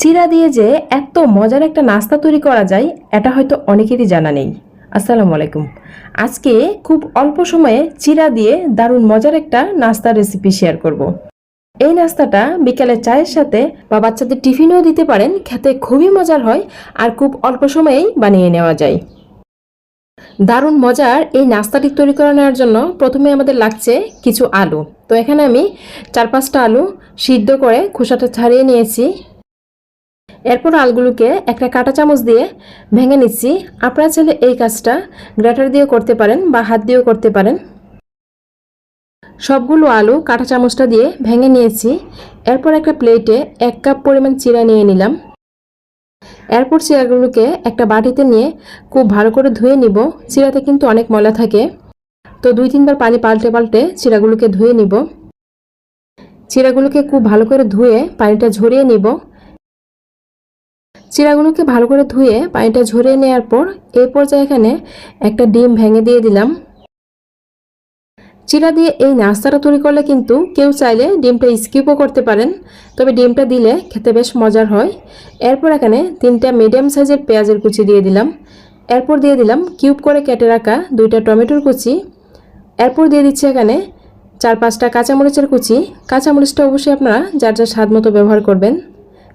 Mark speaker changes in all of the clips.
Speaker 1: চিরা দিয়ে যে এত মজার একটা নাস্তা তৈরি করা যায়, এটা হয়তো অনেকেরই জানা নেই। আসসালামু আলাইকুম। আজকে খুব অল্প সময়ে চিরা দিয়ে দারুণ মজার একটা নাস্তার রেসিপি শেয়ার করব। এই নাস্তাটা বিকালে চায়ের সাথে বা বাচ্চাদের টিফিনেও দিতে পারেন, খেতে খুবই মজার হয় আর খুব অল্প সময়েই বানিয়ে নেওয়া যায়। দারুণ মজার এই নাস্তাটি তৈরি করে নেওয়ার জন্য প্রথমে আমাদের লাগছে কিছু আলু। তো এখানে আমি চার পাঁচটা আলু সিদ্ধ করে খোসাটা ছাড়িয়ে নিয়েছি। এরপর আলগুলোকে একটা কাঁটা চামচ দিয়ে ভেঙে নিচ্ছি। আপনারা চাইলে এই কাজটা গ্রেটার দিয়ে করতে পারেন বা হাত দিয়েও করতে পারেন। সবগুলো আলু কাঁটা চামচটা দিয়ে ভেঙে নিয়েছি। এরপর একটা প্লেটে এক কাপ পরিমাণ চিরা নিয়ে নিলাম। এরপর চিরাগুলোকে একটা বাটিতে নিয়ে খুব ভালো করে ধুয়ে নিব। চিরাতে কিন্তু অনেক ময়লা থাকে। তো দুই তিনবার পানি পাল্টে পাল্টে চিরাগুলোকে ধুয়ে নিব। চিরাগুলোকে খুব ভালো করে ধুয়ে পানিটা ঝরিয়ে নিব। চিরাগুলোকে ভালো করে ধুয়ে পানিটা ঝরিয়ে নেওয়ার পর এই পর্যায়ে এখানে একটা ডিম ভেঙে দিয়ে দিলাম। চিরা দিয়ে এই নাস্তাটা তৈরি করলে কিন্তু কেউ চাইলে ডিমটা স্কিপও করতে পারেন, তবে ডিমটা দিলে খেতে বেশ মজার হয়। এরপর এখানে তিনটা মিডিয়াম সাইজের পেঁয়াজের কুচি দিয়ে দিলাম। এরপর দিয়ে দিলাম কিউব করে কেটে রাখা দুইটা টমেটোর কুচি। এরপর দিয়ে দিচ্ছি এখানে চার পাঁচটা কাঁচামরিচের কুচি। কাঁচামরিচটা অবশ্যই আপনারা যার যার স্বাদ মতো ব্যবহার করবেন।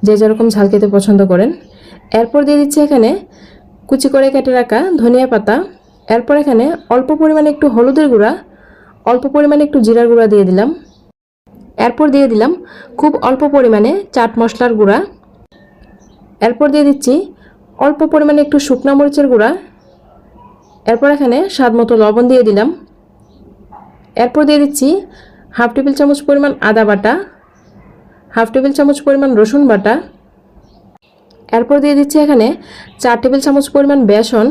Speaker 1: যে যেরকম ঝাল খেতে পছন্দ করেন। এরপর দিয়ে দিচ্ছি এখানে কুচি করে কেটে রাখা ধনিয়া পাতা। এরপর এখানে অল্প পরিমাণে একটু হলুদের গুঁড়া, অল্প পরিমাণে একটু জিরার গুঁড়া দিয়ে দিলাম। এরপর দিয়ে দিলাম খুব অল্প পরিমাণে চাট মশলার গুঁড়া। এরপর দিয়ে দিচ্ছি অল্প পরিমাণে একটু শুকনো মরিচের গুঁড়া। এরপর এখানে স্বাদ মতো লবণ দিয়ে দিলাম। এরপর দিয়ে দিচ্ছি হাফ টেবিল চামচ পরিমাণ আদা বাটা। হাফ টেবিল চামচ পরিমাণ রসুন বাটা। এরপর দিয়ে দিচ্ছি এখানে চার টেবিল চামচ পরিমাণ বেসন।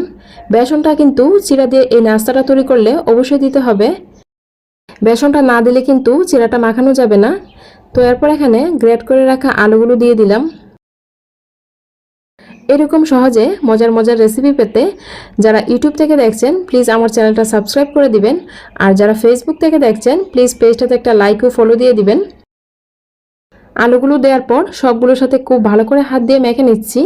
Speaker 1: বেসনটা কিন্তু চিরা দিয়ে এই নাস্তাটা তৈরি করলে অবশ্যই দিতে হবে। বেসনটা না দিলে কিন্তু চিরাটা মাখানো যাবে না। তো এরপর এখানে গ্রেট করে রাখা আলুগুলো দিয়ে দিলাম। এরকম সহজে মজার মজার রেসিপি পেতে যারা ইউটিউব থেকে দেখছেন, প্লিজ আমার চ্যানেলটা সাবস্ক্রাইব করে দিবেন। আর যারা ফেসবুক থেকে দেখছেন, প্লিজ পেজটাতে একটা লাইক ও ফলো দিয়ে দিবেন। আলুগুলো দেওয়ার পর সবগুলোর সাথে খুব ভালো করে হাত দিয়ে মেখে নিচ্ছি।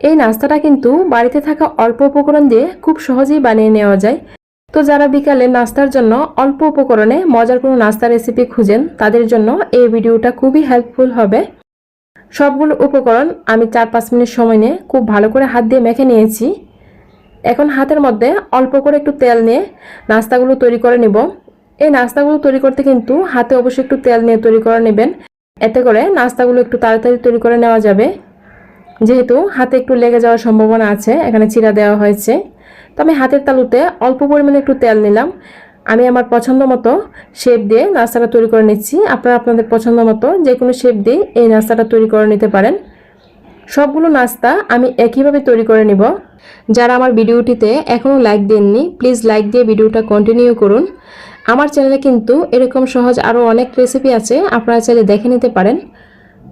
Speaker 1: এই নাস্তাটা কিন্তু বাড়িতে থাকা অল্প উপকরণ দিয়ে খুব সহজেই বানিয়ে নেওয়া যায়। তো যারা বিকালে নাস্তার জন্য অল্প উপকরণে মজার কোনো নাস্তা রেসিপি খুঁজেন, তাদের জন্য এই ভিডিওটা খুবই হেল্পফুল হবে। সবগুলো উপকরণ আমি চার পাঁচ মিনিট সময় নিয়ে খুব ভালো করে হাত দিয়ে মেখে নিয়েছি। এখন হাতের মধ্যে অল্প করে একটু তেল নিয়ে নাস্তাগুলো তৈরি করে নেব। এই নাস্তাগুলো তৈরি করতে কিন্তু হাতে অবশ্যই একটু তেল নিয়ে তৈরি করে নেবেন। এতে করে নাস্তাগুলো একটু তাড়াতাড়ি তৈরি করে নেওয়া যাবে। যেহেতু হাতে একটু লেগে যাওয়ার সম্ভাবনা আছে, এখানে চিরা দেওয়া হয়েছে। তো আমি হাতের তালুতে অল্প পরিমাণে একটু তেল নিলাম। আমি আমার পছন্দ মতো শেপ দিয়ে নাস্তাটা তৈরি করে নিচ্ছি। আপনারা আপনাদের পছন্দ মতো যে কোনো শেপ দিয়ে এই নাস্তাটা তৈরি করে নিতে পারেন। সবগুলো নাস্তা আমি একইভাবে তৈরি করে নিব। যারা আমার ভিডিওটিতে এখনও লাইক দেননি, প্লিজ লাইক দিয়ে ভিডিওটা কন্টিনিউ করুন। আমার চ্যানেলে কিন্তু এরকম সহজ আরও অনেক রেসিপি আছে, আপনারা চাইলে দেখে নিতে পারেন।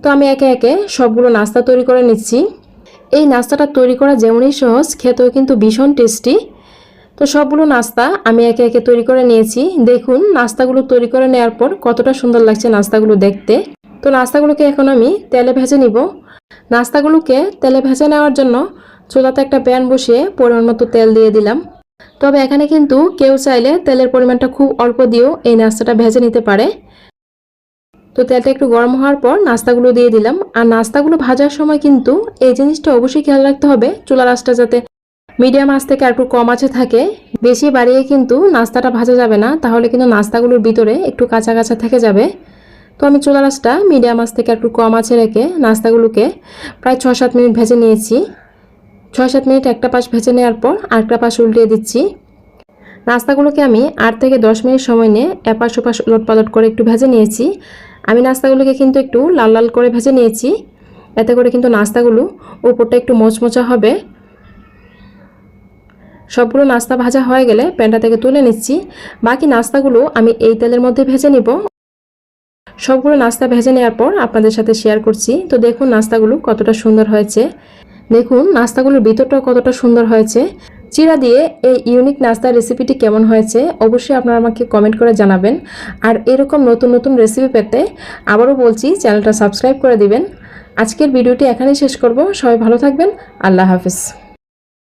Speaker 1: তো আমি একে একে সবগুলো নাস্তা তৈরি করে নিচ্ছি। এই নাস্তাটা তৈরি করা যেমনই সহজ, খেতেও কিন্তু ভীষণ টেস্টি। তো সবগুলো নাস্তা আমি একে একে তৈরি করে নিয়েছি। দেখুন, নাস্তাগুলো তৈরি করে নেওয়ার পর কতটা সুন্দর লাগছে নাস্তাগুলো দেখতে। তো নাস্তাগুলোকে এখন আমি তেলে ভেজে নিব। নাস্তাগুলোকে তেলে ভেজে নেওয়ার জন্য চুলাতে একটা প্যান বসিয়ে পরিমাণ মতো তেল দিয়ে দিলাম। তবে এখানে কিন্তু কেউ চাইলে তেলের পরিমাণটা খুব অল্প দিয়েও এই নাস্তাটা ভেজে নিতে পারে। তো তেলটা একটু গরম হওয়ার পর নাস্তাগুলো দিয়ে দিলাম। আর নাস্তাগুলো ভাজার সময় কিন্তু এই জিনিসটা অবশ্যই খেয়াল রাখতে হবে, চুলার আঁচটা যাতে মিডিয়াম আঁচ থেকে আর একটু কম আঁচে থাকে। বেশি বাড়িয়ে কিন্তু নাস্তাটা ভাজা যাবে না, তাহলে কিন্তু নাস্তাগুলোর ভিতরে একটু কাঁচা কাঁচা থেকে যাবে। তো আমি চুলার আঁচটা মিডিয়াম আঁচ থেকে একটু কম আছে রেখে নাস্তাগুলোকে প্রায় ছ সাত মিনিট ভেজে নিয়েছি। ছয় সাত মিনিট একটা পাশ ভেজে নেওয়ার পর আরেকটা পাশ উল্টিয়ে দিচ্ছি। নাস্তাগুলোকে আমি আট থেকে দশ মিনিট সময় নিয়ে এপাশ ওপাশ উলট পালট করে একটু ভেজে নিয়েছি। আমি নাস্তাগুলোকে কিন্তু একটু লাল লাল করে ভেজে নিয়েছি। এতে করে কিন্তু নাস্তাগুলো উপরটা একটু মোচমোচা হবে। সবগুলো নাস্তা ভাজা হয়ে গেলে প্যানটা থেকে তুলে নিচ্ছি। বাকি নাস্তাগুলো আমি এই তেলের মধ্যে ভেজে নিব। সবগুলো নাস্তা ভেজে নেওয়ার পর আপনাদের সাথে শেয়ার করছি। তো দেখুন নাস্তাগুলো কতটা সুন্দর হয়েছে। দেখুন নাস্তাগুলোর ভিতরটাও কতটা সুন্দর হয়েছে। চিরা দিয়ে এই ইউনিক নাস্তার রেসিপিটি কেমন হয়েছে, অবশ্যই আপনারা আমাকে কমেন্ট করে জানাবেন। আর এরকম নতুন নতুন রেসিপি পেতে আবারও বলছি চ্যানেলটা সাবস্ক্রাইব করে দিবেন। আজকের ভিডিওটি এখানেই শেষ করব। সবাই ভালো থাকবেন। আল্লাহ হাফিজ।